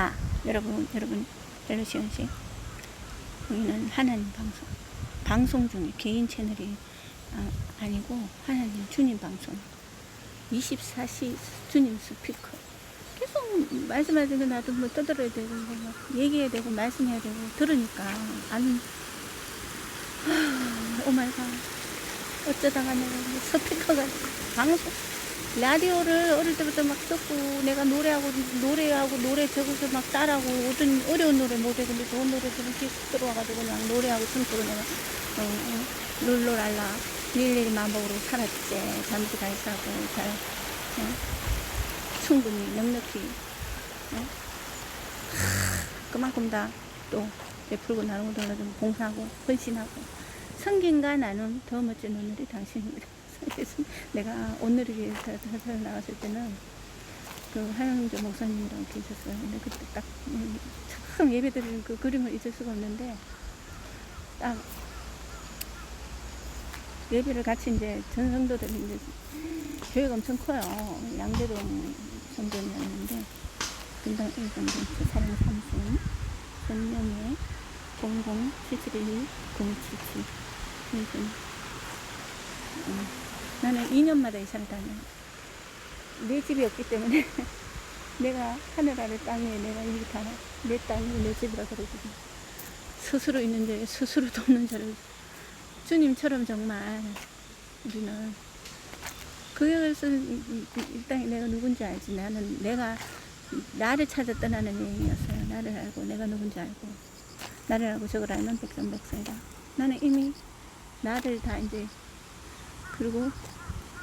아, 여러분, 여러분, 별로 시간씩. 우리는 하나님 방송. 방송 중에 개인 채널이 아, 아니고 하나님 주님 방송. 24시 주님 스피커. 계속 말씀하시고 나도 뭐 떠들어야 되고 뭐 얘기해야 되고 말씀해야 되고 들으니까 안 오마이갓 어쩌다가 내가 뭐 스피커가 방송 라디오를 어릴 때부터 막 듣고 내가 노래하고 노래하고 노래 적어서 막 따라하고 어떤 어려운 노래 못해 근데 좋은 노래들은 계속 들어와가지고 그냥 노래하고 춤추고 내가 어, 어, 룰루랄라 일일이 마법으로 살았지 잠시 달사하고 잘 어? 충분히 넉넉히 어? 하, 그만큼 다 또 베풀고 나누고 돌아좀 봉사하고 헌신하고 성경과 나눔 더 멋진 오늘이 당신입니다. 그래서 내가 오늘을 위해서 사설 나갔을 때는 그 하영조 목사님이랑 계셨어요. 근데 그때 딱, 음, 참 예배 드리는 그 그림을 잊을 수가 없는데, 딱, 예배를 같이 이제 전 성도들이 이제 교회가 엄청 커요. 양재동 성전이었는데, 금방 1동동 사랑 삼순, 전명에 007712 077. 그래서 음, 나는 2년마다 이사를 다녀요. 내 집이 없기 때문에 내가 하늘 아래 땅 위에 내가 이게 다내 땅이 내 집이라 그러거든. 스스로 있는 자에 스스로 돕는 자를 주님처럼 정말 우리는 이 땅에 내가 누군지 알지. 나는 내가 나를 찾아 떠나는 여행이었어요. 나를 알고 내가 누군지 알고 나를 알고 저걸 알면 백성백성이다. 나는 이미 나를 다 이제 그리고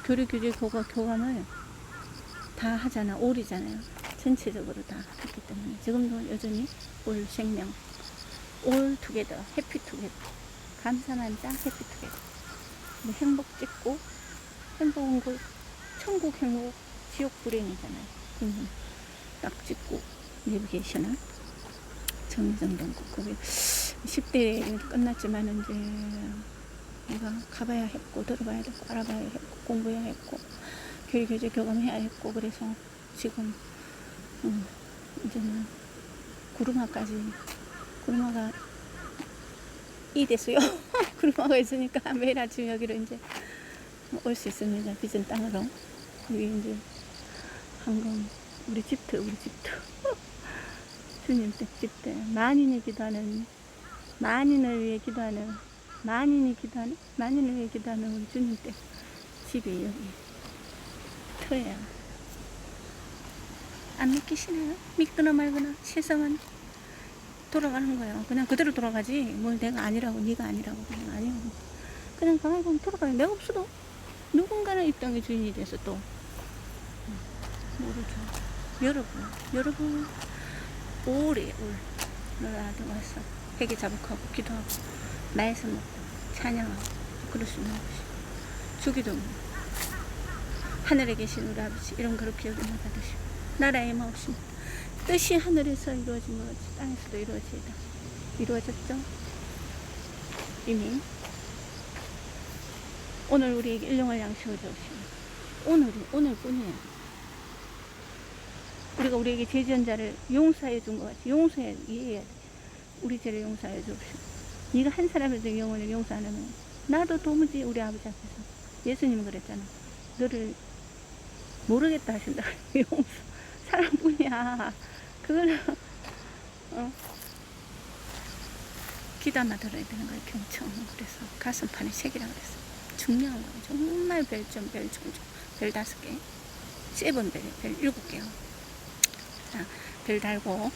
교류 규제 교과 교감을 다 하잖아. 올이잖아요. 전체적으로 다 했기 때문에 지금도 여전히 올 생명, 올 투게더, 해피 투게더, 감사만 자 해피 투게더. 뭐 행복 찍고 행복은 그 천국 행복, 지옥 불행이잖아요. 그러면 딱 찍고 내비게이션을 정정된 거. 그게 10대 끝났지만 이제 내 가 가봐야 했고 들어봐야 되고 알아봐야 했고 공부해야 했고 교육 교재 교감해야 했고 그래서 지금 음, 이제는 구루마까지 구루마가 이 됐어요. 구루마가 있으니까 매일 아침 여기로 이제 올 수 있습니다. 빚은 땅으로 여기 이제 한금 우리 집터 우리 집터 주님 댁 집터 만인이 기도하는 만인을 위해 기도하는 만인이 기도하는 만인을 위해 기도하는 우리 주님 댁 집이 여기 터예요. 안 믿기시나요? 믿거나 말거나 세상은 돌아가는 거예요. 그냥 그대로 돌아가지. 뭘 내가 아니라고 네가 아니라고 그냥 아니고 그냥 가만히 보면 돌아가요. 내가 없어도 누군가는 이 땅의 주인이 돼서 또 음, 모르죠. 여러분, 여러분 오래 올 너라도 와서 회개 자복하고 기도하고 말씀 먹고 찬양하고 그럴 수 있는 것이 주기도 하늘에 계신 우리 아버지 이런 그렇게 여김을 받으시고 나라의 마옵신. 뜻이 하늘에서 이루어진 것 같이 땅에서도 이루어지다. 이루어졌죠? 이미. 오늘 우리에게 일용할 양식을 주시고 오늘이 오늘뿐이에요. 우리가 우리에게 죄 지은 자를 용서해 준 것 같이 용서해 이해해야 돼. 우리 죄를 용서해 주옵시고 네가 한 대해 영혼을 용서 안 하면 나도 도무지 우리 아버지 앞에서 예수님이 그랬잖아. 너를 모르겠다 하신다. 용서. 사람뿐이야. 그거는 어 기다만 들어야 되는 거야 경청 그래서 가슴판에 책이라 그랬어 중요한 거예요. 정말 별점 별점점 별 다섯 개. 세븐 별, 별 일곱 개요. 자, 별 달고 어,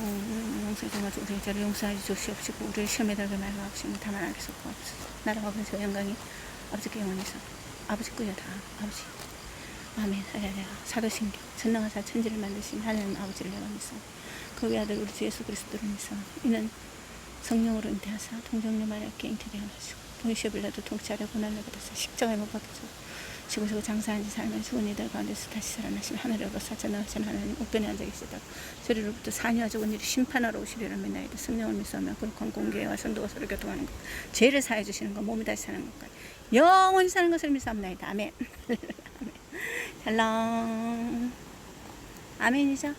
용서해 주셔서 우리 죄를 용서해 주시옵시고 우리를 시험에 들게 말고 없으면 다만 알겠소 없소서 나라가 아버지 영광이 아버지께 영원해서 아버지 꾸여 다 아버지 아멘 할렐루야 사도신경 전능하사 천지를 만드신 하나님 아버지를 영원해서 그 외아들 우리 주 예수 그리스도를 믿어 이는 성령으로 잉태하사 동정녀 마리아께 잉태되어 하시고 동시에 빌라도 통치하려 고난을 받아서 십자가에 못 박혀서 지구지구 장사한 지 살면 죽은 이들 가운데서 다시 살아나신 하늘에로 사자나오신 하나님 우편에 앉아 계시다 저리로부터 사녀와 죽은 일이 심판하러 오시리라 믿나이다 성령을 믿사오며 거룩한 공개와 선도가 서로 교통하는 것 죄를 사해 주시는 것 몸이 다시 사는 것과 영원히 사는 것을 믿사옵나이다. 아멘. 샬롬. 아멘이죠